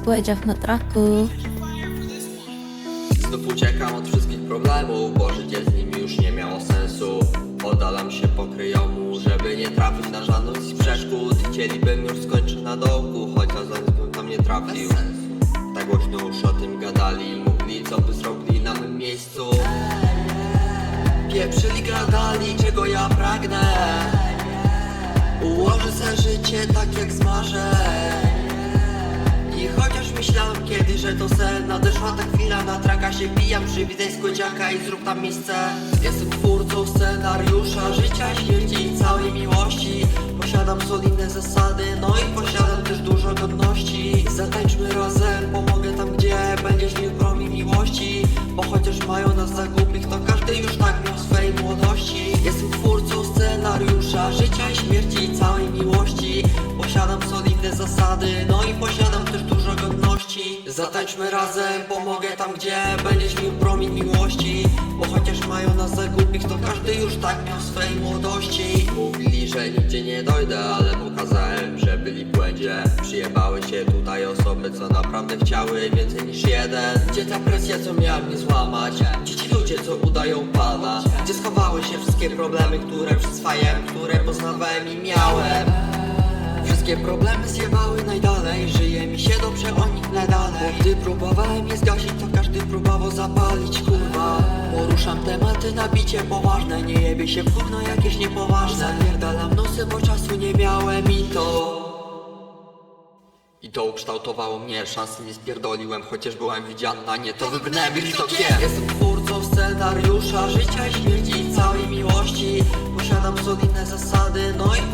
powiedział na traku. Znów uciekam od wszystkich problemów, bo życie z nimi już nie miało sensu. Oddalam się pokryjomu, żeby nie trafić na żadną z przeszkód. Chcielibym już skończyć na dołku, chociaż bym tam nie trafił. Tak głośno już o tym gadali, mówili co by zrobili na mym miejscu. Pieprzyli gadali, czego ja pragnę. Ułożę se życie tak jak zmarzę i chociaż myślałem kiedy, że to sen Nadeszła ta chwila, na traka się bijam Przywitaj skłodziaka i zrób tam miejsce Jestem twórcą scenariusza Życia, śmierci i całej miłości. Posiadam solidne zasady No i posiadam też dużo godności. Zatańczmy razem, pomogę tam gdzie Będziesz mi promi miłości. Bo chociaż mają nas za głupich To każdy już tak miał swej młodości. Jestem twórcą scenariusza Życia, śmierci i całej miłości. Posiadam solidne zasady, no i posiadam Zatańczmy razem, pomogę tam gdzie będziesz miał promień miłości Bo chociaż mają nas za głupich, to każdy już tak miał swej młodości Mówili, że nigdzie nie dojdę, ale pokazałem, że byli w błędzie Przyjebały się tutaj osoby, co naprawdę chciały więcej niż jeden Gdzie ta presja, co miała mnie złamać? Gdzie ci ludzie, co udają pana? Gdzie schowały się wszystkie problemy, które przyswajałem, które poznawałem i miałem? Wszystkie problemy zjebały najdalej. Żyje mi się dobrze o nich nadalej Gdy próbowałem je zgasić to każdy próbował zapalić kurwa. Poruszam tematy na bicie poważne. Nie jebie się w gówno jakieś niepoważne. Zapierdalam nosy, bo czasu nie miałem i to. I to ukształtowało mnie, szansy nie spierdoliłem Chociaż byłem widziany na nie, to to kie Jestem twórcą scenariusza Życia i śmierci i całej miłości. Posiadam solidne zasady No i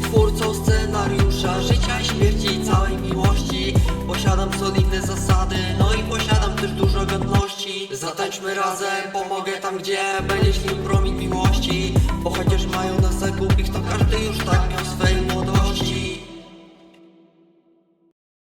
twórcą scenariusza Życia i śmierci i całej miłości. Posiadam solidne zasady No i posiadam też dużo godności. Zatańczmy razem, pomogę tam gdzie Będziesz mi promień miłości. Bo chociaż mają nas za głupich To każdy już tak miał młodości